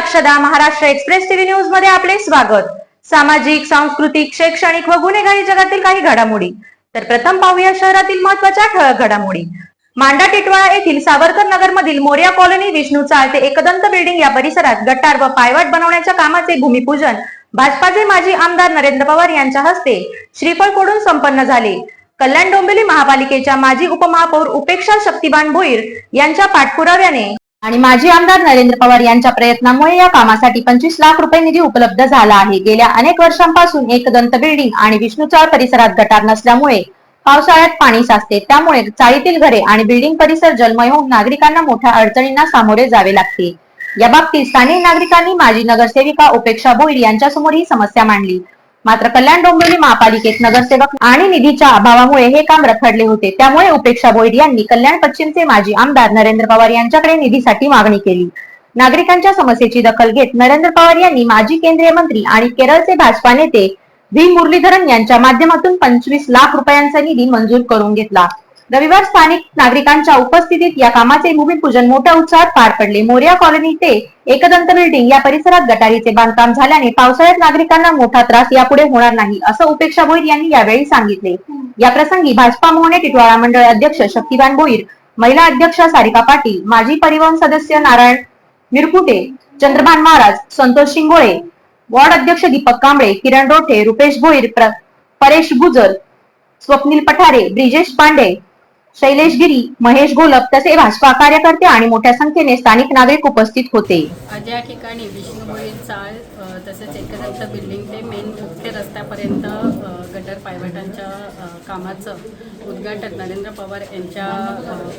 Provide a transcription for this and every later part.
अक्षदा Maharashtra express TV न्यूजमध्ये आपले स्वागत. सामाजिक सांस्कृतिक शैक्षणिक व गुन्हेगारी जगातील काही घडामोडी. तर प्रथम पाहूया शहरातील महत्त्वाच्या ठळक घडामोडी. मांडा टिटवाळा येथील सावरकर नगर मधील मोर्या कॉलनी विष्णू चालते एकदंत बिल्डिंग या परिसरात गटार व पायवाट बनवण्याच्या कामाचे भूमिपूजन भाजपाचे माजी आमदार नरेंद्र पवार यांच्या हस्ते श्रीफळ कोडून संपन्न झाले. कल्याण डोंबिवली महापालिकेच्या माजी उपमहापौर उपेक्षा शक्तिबान भोईर यांच्या पाठपुराव्याने आणि माजी आमदार नरेंद्र पवार यांच्या प्रयत्नामुळे या कामासाठी पंचवीस लाख रुपये निधी उपलब्ध झाला आहे. गेल्या अनेक वर्षांपासून एक दंत बिल्डिंग आणि विष्णुचाळ परिसरात गटार नसल्यामुळे पावसाळ्यात पाणी साचते. त्यामुळे चाळीतील घरे आणि बिल्डिंग परिसर जलमय होऊन नागरिकांना मोठ्या अडचणींना सामोरे जावे लागते. या बाबतीत स्थानिक नागरिकांनी माजी नगरसेविका उपेक्षा भोईर यांच्यासमोर ही समस्या मांडली. मात्र कल्याण डोंबिवली महापालिकेत नगरसेवक आणि निधीच्या अभावामुळे हे काम रखडले होते. त्यामुळे उपेक्षा बोईड यांनी कल्याण पश्चिमचे माजी आमदार नरेंद्र पवार यांच्याकडे निधीसाठी मागणी केली. नागरिकांच्या समस्येची दखल घेत नरेंद्र पवार यांनी माजी केंद्रीय मंत्री आणि केरळचे भाजपा नेते व्ही. मुरलीधरन यांच्या माध्यमातून पंचवीस लाख रुपयांचा निधी मंजूर करून घेतला. रविवार स्थानिक नागरिकांच्या उपस्थितीत या कामाचे भूमिपूजन मोठ्या उत्साहात पार पडले. मोर्या कॉलनी ते एकदंत बिल्डिंग या परिसरात गटारीचे बांधकाम झाल्याने पावसाळ्यात नागरिकांना मोठा त्रास यापुढे होणार नाही असं उपेक्षा भोईर यांनी यावेळी सांगितले. या प्रसंगी भाजपा मोहने टिटवाळा मंडळ अध्यक्ष शक्तिबान भोईर महिला अध्यक्षा सारिका पाटील माजी परिवहन सदस्य नारायण मिरकुटे चंद्रभान महाराज संतोष शिंगोळे वॉर्ड अध्यक्ष दीपक कांबळे किरण रोठे रुपेश भोईर परेश गुजर स्वप्नील पठारे ब्रिजेश पांडे शैलेश गिरी महेश घोलप तसे भाजपा कार्यकर्ते आणि मोठ्या संख्येने स्थानिक नागरिक उपस्थित होते. आज या ठिकाणी विष्णुबोळी चाळ तसेच एकदंत बिल्डिंग ते मेन मुख्य रस्त्यापर्यंत गटर पायवाटांच्या कामाचं उद्घाटन नरेंद्र पवार यांच्या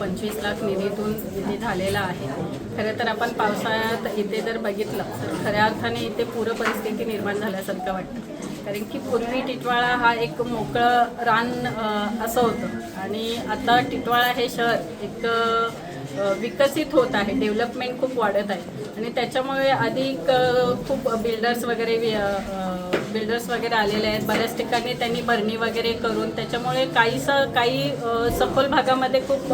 पंचवीस लाख निधीतून इथे झालेलं आहे. खरं तर आपण पावसाळ्यात इथे जर बघितलं तर खऱ्या अर्थाने इथे पूर परिस्थिती निर्माण झाल्यासारखं वाटतं. कारण की पूर्वी टिटवाळा हा एक मोकळं रान असं होतं. आणि आता टिटवाळा हे शहर एक विकसित होत आहे डेव्हलपमेंट खूप वाढत आहे. आणि त्याच्यामुळे अधिक खूप बिल्डर्स वगैरे बिल्डर्स वगैरे आलेले आहेत. बऱ्याच ठिकाणी त्यांनी भरणी वगैरे करून त्याच्यामुळे काहीसं काही सखोल भागामध्ये खूप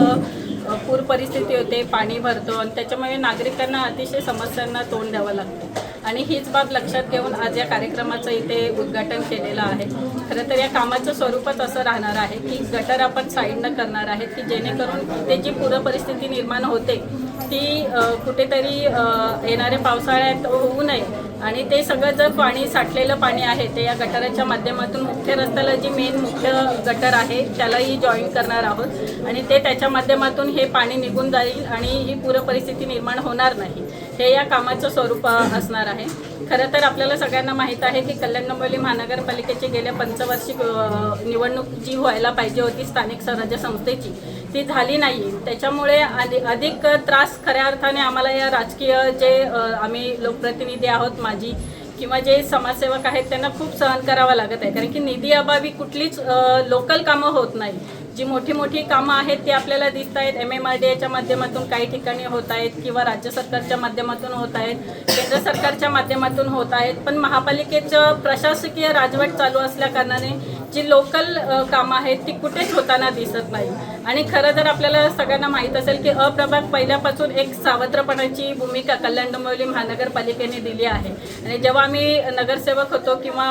पूर परिस्थिती होते पाणी भरतो आणि त्याच्यामुळे नागरिकांना अतिशय समस्यांना तोंड द्यावं लागतं. आणि हीच बाब लक्षात घेऊन आज या कार्यक्रमाचं इथे उद्घाटन केलेलं आहे. खरं तर या कामाचं स्वरूपच असं राहणार आहे की गटर आपण साईडनं करणार आहेत की जेणेकरून इथे जी पूर परिस्थिती निर्माण होते ती कुठेतरी येणाऱ्या पावसाळ्यात होऊ नये. आणि ते सगळं जर पाणी साठलेलं पाणी आहे ते या गटाराच्या माध्यमातून मुख्य रस्त्याला जी मेन मुख्य गटर आहे त्यालाही जॉईन करणार आहोत. आणि ते त्याच्या माध्यमातून हे पाणी निघून जाईल आणि ही पूर परिस्थिती निर्माण होणार नाही. हे या कामाचं स्वरूप असणार आहे. खरं तर आपल्याला सगळ्यांना माहीत आहे की कल्याण डोंबिवली महानगरपालिकेची गेल्या पंचवार्षिक निवडणूक जी व्हायला पाहिजे होती स्थानिक स्वराज्य संस्थेची ती झाली नाही. त्याच्यामुळे आधी- अधिक त्रास खऱ्या अर्थाने आम्हाला या राजकीय जे आम्ही लोकप्रतिनिधी आहोत माझी किंवा जे समाजसेवक आहेत त्यांना खूप सहन करावं लागत आहे. कारण की निधी अभावी कुठलीच लोकल कामं होत नाही. जी मोठी मोठी कामं आहेत ती आपल्याला दिसत आहेत. एम एम आर डी एच्या माध्यमातून काही ठिकाणी होत आहेत किंवा राज्य सरकारच्या माध्यमातून होत आहेत केंद्र सरकारच्या माध्यमातून होत आहेत. पण महापालिकेचं प्रशासकीय राजवट चालू असल्या कारणाने जी लोकल कामं आहेत ती कुठेच होताना दिसत नाही. आणि खरं तर आपल्याला सगळ्यांना माहीत असेल की अप्रभाग पहिल्यापासून एक सावत्रपणाची भूमिका कल्याण डोंबिवली महानगरपालिकेने दिली आहे. आणि जेव्हा आम्ही नगरसेवक होतो किंवा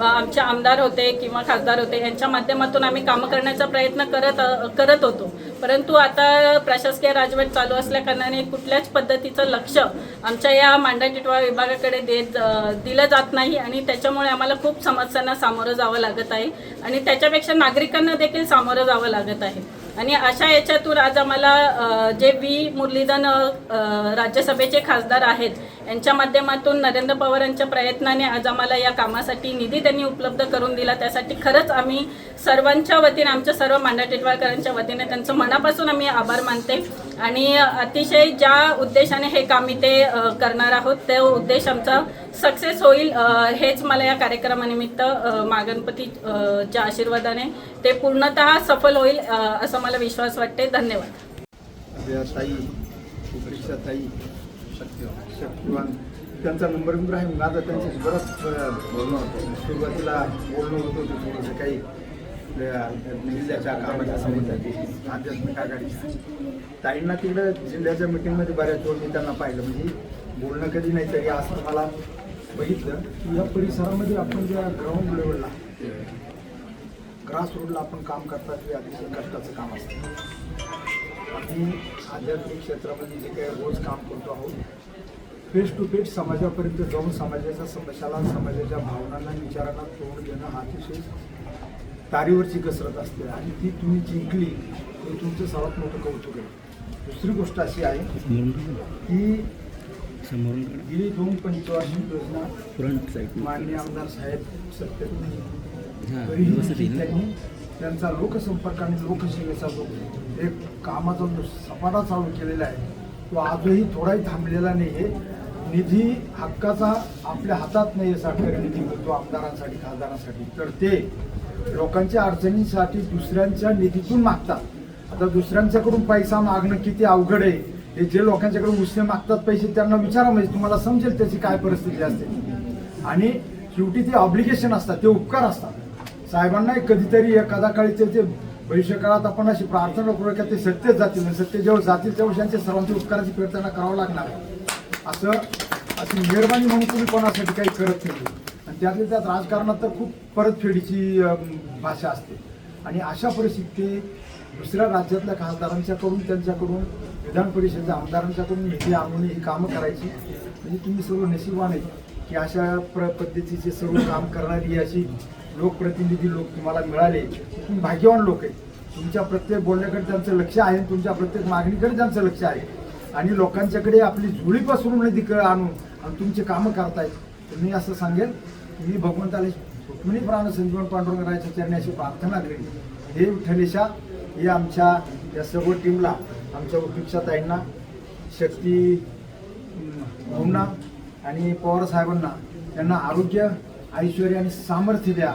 आमचे आमदार होते किंवा खासदार होते यांच्या माध्यमातून आम्ही कामं करण्याचा प्रयत्न करत करत होतो. परंतु आता प्रशासकीय राजवट चालू असल्या कारणाने कुठल्याच पद्धतीचं लक्ष आमच्या या मांडा टिटवाळा विभागाकडे देत दिलं जात नाही आणि त्याच्यामुळे आम्हाला खूप समस्यांना सामोरं जावं लागत आहे. आणि त्याच्यापेक्षा नागरिकांना देखील सामोरं जावं लागत आहे. आणि अशा याच्यातून आज आम्हाला जे व्ही मुरलीधन राज्यसभेचे खासदार आहेत यांच्या माध्यमातून नरेंद्र पवार यांच्या प्रयत्नाने आज आम्हाला या कामासाठी निधी त्यांनी उपलब्ध करून दिला. त्यासाठी खरंच आम्ही सर्वांच्या वतीने आमच्या सर्व मांडा टिटवाळकरांच्या वतीने त्यांचं मनापासून आम्ही आभार मानते. आणि अतिशय ज्या उद्देशाने हे काम इथे करणार आहोत ते उद्देश आमचा सक्सेस होईल हेच मला या कार्यक्रमानिमित्त अ, आशीर्वादाने ते पूर्णत सफल होईल असं मला विश्वास वाटते. धन्यवाद. ताई शक्तिवान त्यांचा नंबर बिंबर आहे माझं त्यांच्याशी बरंच बोलणं होतं. सुरुवातीला बोलणं होत होतं थोडंसं काही. अं, जिल्ह्याच्या कामाच्या संबंधाची आध्यात्मिक आघाडीच्या ताईंना तिकडं जिल्ह्याच्या मिटिंगमध्ये बऱ्याच वेळ मी त्यांना पाहिलं. म्हणजे बोलणं कधी नाही तरी असं मला बघितलं की या परिसरामध्ये आपण ज्या ग्राउंड लेवलला ग्रास रोडला आपण काम करतात ते अतिशय कष्टाचं काम असतं. आम्ही आध्यात्मिक क्षेत्रामध्ये जे काही रोज काम करतो आहोत फेस टू फेस समाजापर्यंत जाऊन समाजाच्या समस्याला समाजाच्या भावनांना विचारांना तोंड देणं हा अतिशय तारीवरची कसरत असते आणि ती तुम्ही जिंकली हे तुमचं सर्वात मोठं कौतुक आहे. दुसरी गोष्ट अशी आहे की गेली दोन पंचवार्षिक योजना फ्रंट साईड माननीय आमदार साहेब सत्य? त्यांनी त्यांचा लोकसंपर्क आणि लोकसेवेचा जो एक कामाचा जो सपाटा चालू केलेला आहे तो आजही थोडाही थांबलेला नाही आहे निधी हक्काचा आपल्या हातात नाही आहे सरकारी निधी मिळतो आमदारांसाठी खासदारांसाठी. तर ते लोकांच्या अडचणींसाठी दुसऱ्यांच्या निधीतून मागतात. आता दुसऱ्यांच्याकडून पैसा मागणं किती अवघड आहे? हे जे लोकांच्याकडून उसने मागतात पैसे त्यांना विचारा म्हणजे तुम्हाला समजेल त्याची काय परिस्थिती असते. आणि शेवटी ते ऑब्लिगेशन असतात ते उपकार असतात. साहेबांना एक कधीतरी एखादा काळी ते भविष्यकाळात आपण अशी प्रार्थना करू का ते सत्यच जातील सत्य जेव्हा जातील तेव्हा त्यांच्या सर्वांचे उपकाराची फेड त्यांना करावं लागणार असं अशी मेहरबानी म्हणून तुम्ही कोणासाठी काही करत नाही त्यातल्या त्यात राजकारणात तर खूप परतफेडीची भाषा असते. आणि अशा परिस्थितीत दुसऱ्या राज्यातल्या खासदारांच्याकडून त्यांच्याकडून विधान परिषदेच्या आमदारांच्याकडून निधी आणून ही कामं करायची. म्हणजे तुम्ही सर्व नशिबाने की अशा प्र पद्धतीचे सर्व काम करणारी अशी लोकप्रतिनिधी लोक तुम्हाला मिळाले. तुम्ही भाग्यवान लोक आहेत. तुमच्या प्रत्येक बोलण्याकडे त्यांचं लक्ष आहे तुमच्या प्रत्येक मागणीकडे त्यांचं लक्ष आहे. आणि लोकांच्याकडे आपली जुळी पसरून निधी आणून आणि तुमचे कामं करतायत. मी असं सांगेल? ही भगवंताला रुक्मिणी प्राण संजीवन पांडुरंगराच्या चरणी अशी प्रार्थना केली हे विठ्ठलेशा हे आमच्या या सर्व टीमला आमच्या उपेक्षाताईंना शक्ती भाऊंना आणि पवार साहेबांना त्यांना आरोग्य ऐश्वर आणि सामर्थ्य द्या.